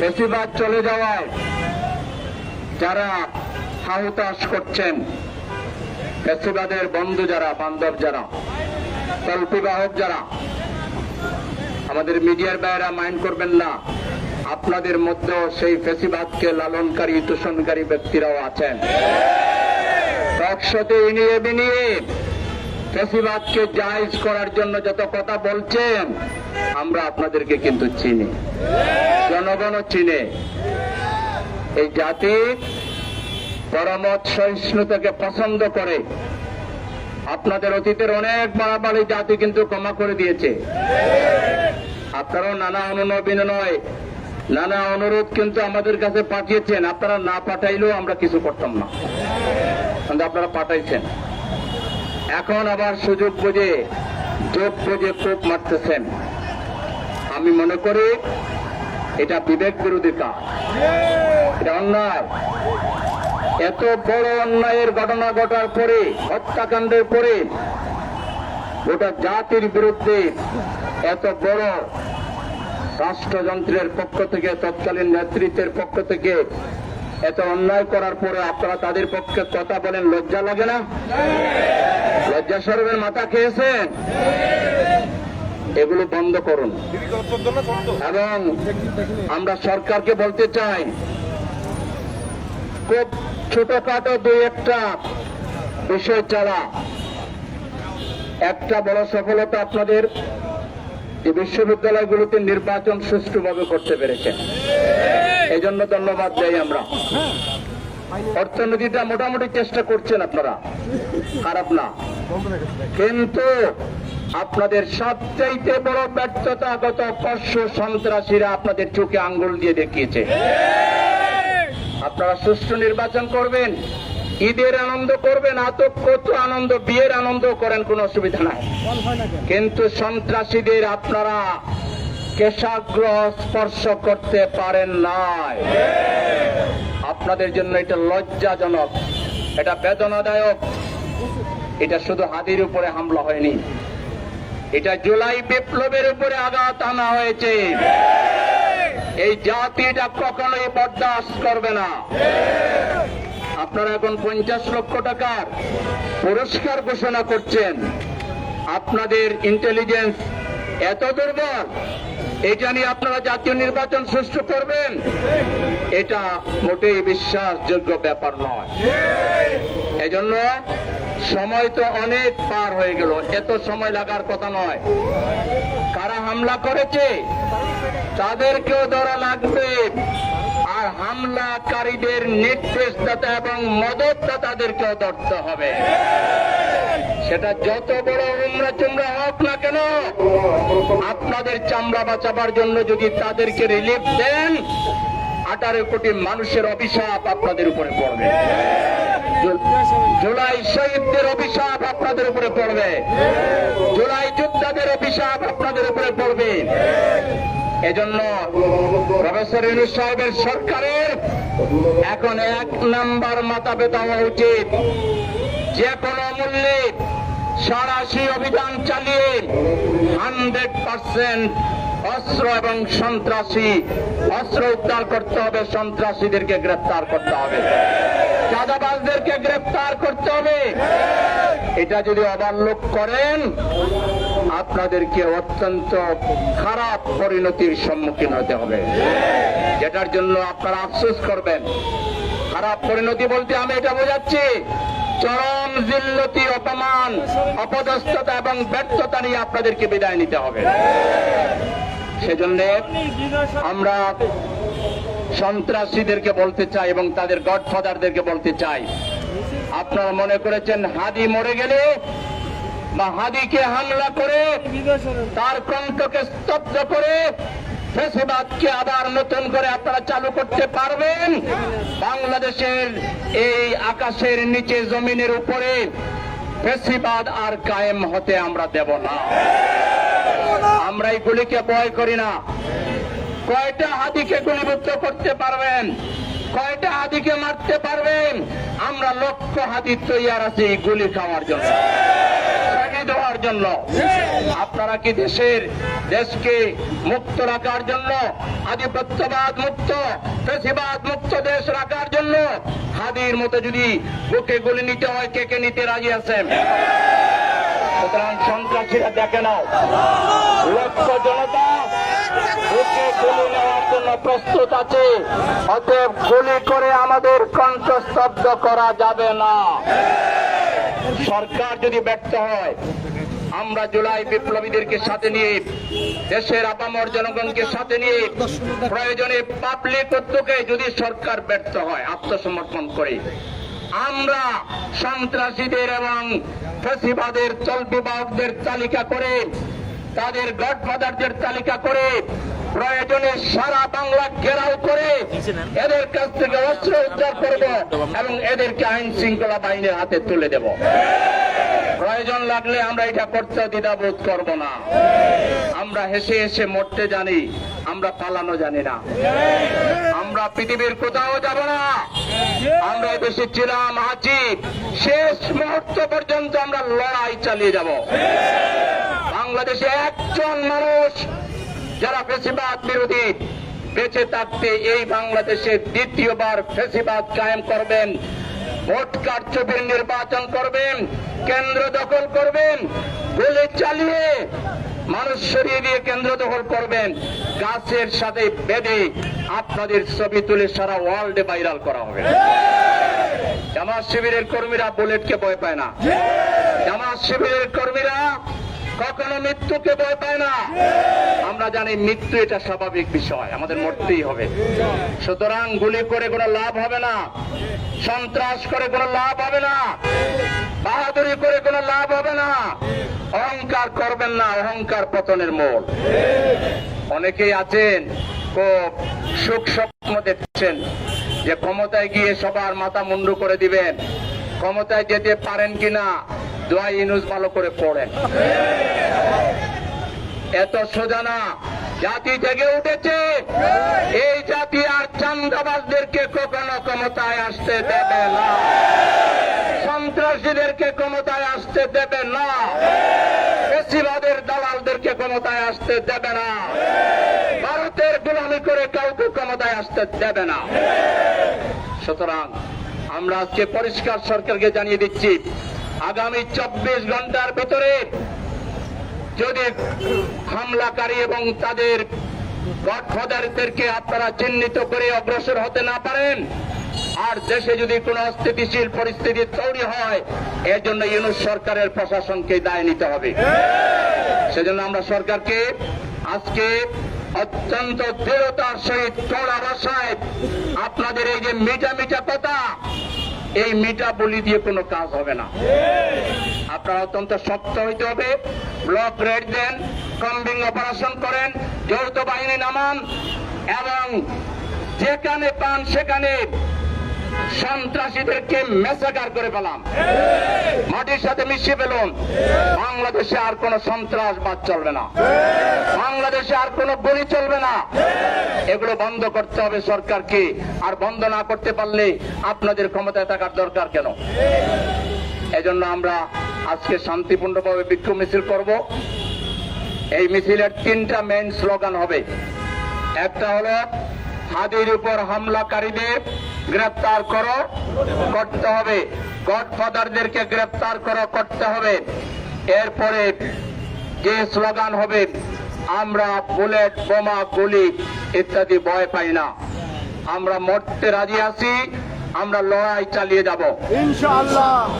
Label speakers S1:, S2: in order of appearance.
S1: ফেসিবাদ চলে যাওয়ায় যারা হাহুতাশ করছেন ফেসিবাদের বন্ধু যারা, বান্ধব যারা কল্পিবাহক যারা, আমাদের মিডিয়ার বাইরা মাইন্ড করবেন না, আপনাদের মধ্যেও সেই ফেসিবাদকে লালনকারী, দূষণকারী ব্যক্তিরাও আছেন। টকশোতে ইনিয়ে বিনিয়ে ফেসিবাদকে জায়জ করার জন্য যত কথা বলছেন, আমরা আপনাদেরকে কিন্তু চিনি। জনগণও চিনে। এই জাতি পরমত সহিষ্ণুতাকে পছন্দ করে। আপনাদের অতীতের অনেক বাড়াবাড়ি জাতি কিন্তু ক্ষমা করে দিয়েছে। আপনারাও নানা অনুনয় নানা অনুরোধ কিন্তু আমাদের কাছে পাঠিয়েছেন। আপনারা না পাঠাইলেও আমরা কিছু করতাম না। কিন্তু আপনারা পাঠাইছেন। এখন আবার সুযোগ বুঝে যোগ বুঝে কোপ মারতেছেন। আমি মনে করি এটা বিবেক বিরোধী কাজ অন্যায়। এত বড় অন্যায়ের ঘটনা ঘটার পরে, হত্যাকাণ্ডের পরে, গোটা জাতির বিরুদ্ধে এত বড় রাষ্ট্রযন্ত্রের পক্ষ থেকে, তৎকালীন নেতৃত্বের পক্ষ থেকে এত অন্যায় করার পরে আপনারা তাদের পক্ষে কথা বলেন, লজ্জা লাগে না? লজ্জা স্বরূপের মাথা খেয়েছেন? এগুলো বন্ধ করুন। এবং আমরা সরকারকে বলতে চাই, খুব ছোটখাটো দুই একটা বিষয় ছাড়া একটা বড় সফলতা আপনাদের যে বিশ্ববিদ্যালয়গুলোতে নির্বাচন সুষ্ঠুভাবে করতে পেরেছেন এই জন্য ধন্যবাদ দেই আমরা। অর্থনীতিটা মোটামুটি চেষ্টা করছেন আপনারা। খারাপ না। কিন্তু আপনাদের সবচাইতে বড় ব্যর্থতা গত পরশু সন্ত্রাসীরা আপনাদের চোখে আঙ্গুল দিয়ে দেখিয়েছে। আপনারা সুষ্ঠু নির্বাচন করবেন। ঈদের আনন্দ করবেন আতক কত আনন্দ, বিয়ের আনন্দ করেন, কোনো অসুবিধা নাই। কিন্তু সন্ত্রাসীদের আপনারা কেশাগ্র স্পর্শ করতে পারেন নাই। আপনাদের জন্য এটা লজ্জাজনক, এটা বেদনাদায়ক। এটা শুধু হাদির উপরে হামলা হয়নি। এটা জুলাই বিপ্লবের উপরে আঘাত আনা হয়েছে। এই জাতিটা কখনোই বরদাস্ত করবে না। আপনারা এখন পঞ্চাশ লক্ষ টাকার পুরস্কার ঘোষণা করছেন। আপনাদের ইন্টেলিজেন্স এত দুর্বল এটা নিয়ে আপনারা জাতীয় নির্বাচন সুষ্ঠু করবেন। এটা মোটেই বিশ্বাসযোগ্য ব্যাপার নয়। এজন্য সময় তো অনেক পার হয়ে গেল, এত সময় লাগার কথা নয়। কারা হামলা করেছে? তাদেরকেও ধরা লাগবে। আর হামলাকারীদের নির্দেশদাতা এবং মদতদাতাদেরকেও ধরতে হবে। সেটা যত বড় উমরা চুমরা হোক না কেন, আপনাদের চামড়া বাঁচাবার জন্য যদি তাদেরকে রিলিফ দেন, আঠারো কোটি মানুষের অভিশাপ আপনাদের উপরে পড়বে। জুলাই শহীদদের অভিশাপ আপনাদের উপরে পড়বে। জুলাই যোদ্ধাদের অভিশাপ আপনাদের উপরে পড়বে। এজন্য প্রফেসর ইউনুস সাহেবের সরকারের এখন এক নাম্বার মাথা ব্যথা হওয়া উচিত। যে কোনো মূল্যে সারাশি অভিযান চালিয়ে হান্ড্রেড পার্সেন্ট অস্ত্র এবং সন্ত্রাসী, অস্ত্র উদ্ধার করতে হবে, সন্ত্রাসীদেরকে গ্রেফতার করতে হবে। চাঁদাবাজদেরকে গ্রেফতার করতে হবে। এটা যদি অবাল্য করেন আপনাদেরকে অত্যন্ত খারাপ পরিণতির সম্মুখীন হতে হবে। যেটার জন্য আপনারা আফসোস করবেন। খারাপ পরিণতি বলতে আমি এটা বোঝাচ্ছি, চরম জিল্লতি, অপমান, অপদস্থতা এবং ব্যর্থতা নিয়ে আপনাদেরকে বিদায় নিতে হবে। সেজন্য আমরা সন্ত্রাসীদেরকে বলতে চাই এবং তাদের গডফাদারদেরকে বলতে চাই। আপনারা মনে করেছেন হাদি মরে গেলে বা হাদিকে হামলা করে তার কণ্ঠকে স্তব্ধ করে ফেসিবাদকে আবার নতুন করে আপনারা চালু করতে পারবেন। বাংলাদেশের এই আকাশের নিচে জমিনের উপরে ফেসিবাদ আর কায়েম হতে আমরা দেব না। আমরা এই গুলিকে ভয় করি না। কয়টা হাতিকে গুলিবদ্ধ করতে পারবেন? কয়টা হাতিকে মারতে পারবেন? আমরা লক্ষ হাতি তৈয়ার আছি গুলি খাওয়ার জন্য। শহীদ হওয়ার জন্য। আপনারা কি দেশের দেশকে মুক্ত রাখার জন্য, আধিপত্যবাদ মুক্ত, ফেসিবাদ মুক্ত দেশ রাখার জন্য হাদির মতো যদি বুকে গুলি নিতে হয়, কে কে নিতে রাজি আছেন? সুতরাং সন্ত্রাসীরা দেখে নাও। লক্ষ জনতা প্রস্তুত আছে, অতএব গুলি করে আমাদের কণ্ঠস্তব্ধ করা যাবে না। সরকার যদি ব্যর্থ হয়, আমরা জুলাই বিপ্লবীদেরকে সাথে নিয়ে, দেশের আপামর জনগণকে সাথে নিয়ে প্রয়োজনে পাবলিক উদ্যোগে যদি সরকার ব্যর্থ হয়, আত্মসমর্পণ করে, আমরা সন্ত্রাসীদের এবং ফেসিবাদের চলবিবাহকদের তালিকা করে, তাদের গডফাদারদের তালিকা করে প্রয়োজনে সারা বাংলা ঘেরাও করে এদের কাছ থেকে অস্ত্র উদ্ধার করব এবং এদেরকে আইন শৃঙ্খলা বাহিনীর হাতে তুলে দেব। প্রয়োজন লাগলে আমরা এটা করতে দ্বিধাবোধ করব না। আমরা হেসে হেসে মরতে জানি আমরা পালানো জানি না। আমরা পৃথিবীর কোথাও যাব না। আমরা দেশে ছিলাম আছি শেষ মুহূর্ত পর্যন্ত আমরা লড়াই চালিয়ে যাব। বাংলাদেশে একজন মানুষ যারা ফেসিবাদ বিরোধী, বেঁচে থাকতে এই বাংলাদেশে দ্বিতীয়বার ফেসিবাদ কায়েম করবেন। ভোট কারচুপির নির্বাচন করবেন, কেন্দ্র দখল করবেন, গুলি চালিয়ে মানুষ সরিয়ে দিয়ে কেন্দ্র দখল করবেন। গাছের সাথে বেঁধে আপনাদের ছবি তুলে সারা ওয়ার্ল্ডে ভাইরাল করা হবে। জামাত শিবিরের কর্মীরা বুলেটকে ভয় পায় না। জামাত শিবিরের কর্মীরা কখনো মৃত্যুকে ভয় পায় না। আমরা জানি মৃত্যু এটা স্বাভাবিক বিষয়, আমাদের মরতেই হবে। সুতরাং গুলি করে কোনো লাভ হবে না, সন্ত্রাস করে কোনো লাভ হবে না, বাহাদুরি করে কোনো লাভ হবে না, অহংকার করবেন না, অহংকার পতনের মূল অনেকেই আছেন, খুব সুখ স্বপ্ন দেখছেন যে ক্ষমতায় গিয়ে সবার মাথা মুন্ডু করে দিবেন। ক্ষমতায় যেতে পারেন কিনা ভালো করে পড়েন এত সোজা না জাতি জেগে উঠেছে। এই জাতি আর চান্দাবাজদেরকে কখনো ক্ষমতায় আসতে দেবে না। সন্ত্রাসীদেরকে ক্ষমতায় আসতে দেবে না। বেশিবাদের দালালদেরকে ক্ষমতায় আসতে দেবে না। ভারতের গোলামি করে ক্ষমতায় আসতে দেবে না। সুতরাং আমরা আজকে পরিষ্কার সরকারকে জানিয়ে দিচ্ছি, আগামী চব্বিশ ঘণ্টার ভিতরে যদি হামলাকারী এবং তাদের গডফাদারদেরকে আপনারা চিহ্নিত করে অগ্রসর হতে না পারেন, আর দেশে যদি কোনো অস্থিতিশীল পরিস্থিতি তৈরি হয় এর জন্য ইউনুস সরকারের প্রশাসনকে দায় নিতে হবে। সেজন্য আমরা সরকারকে আজকে অত্যন্ত দৃঢ়তার সহিত কড়া ভাষায় আপনাদের এই যে মিঠা মিঠা কথা, এই মিঠা বলি দিয়ে কোনো কাজ হবে না। আপনারা অত্যন্ত শক্ত হইতে হবে। ব্লক রেড দেন কম্বিং অপারেশন করেন, যৌথ বাহিনী নামান, এবং যেখানে পান সেখানে সন্ত্রাসীদেরকে মেসাকার করে পেলাম। মাটির সাথে মিশিয়ে ফেলুন। বাংলাদেশে আর কোন সন্ত্রাসবাদ চলবে না। বাংলাদেশে আর কোন গুলি চলবে না। এগুলো বন্ধ করতে হবে সরকারকে। আর বন্ধ না করতে পারলে আপনাদের ক্ষমতায় থাকার দরকার কেন? এজন্য আমরা আজকে শান্তিপূর্ণভাবে বিক্ষোভ মিছিল করব। এই মিছিলের তিনটা মেইন স্লোগান হবে। একটা হলো হাদির উপর হামলাকারীদের গ্রেপ্তার করো, করতে হবে। গডফাদারদেরকে গ্রেপ্তার করো, করতে হবে। এরপরে যে স্লোগান হবে, আমরা বুলেট, বোমা, গুলি ইত্যাদি ভয় পাই না। আমরা মরতে রাজি আছি, আমরা লড়াই চালিয়ে যাব।
S2: ইনশাআল্লাহ।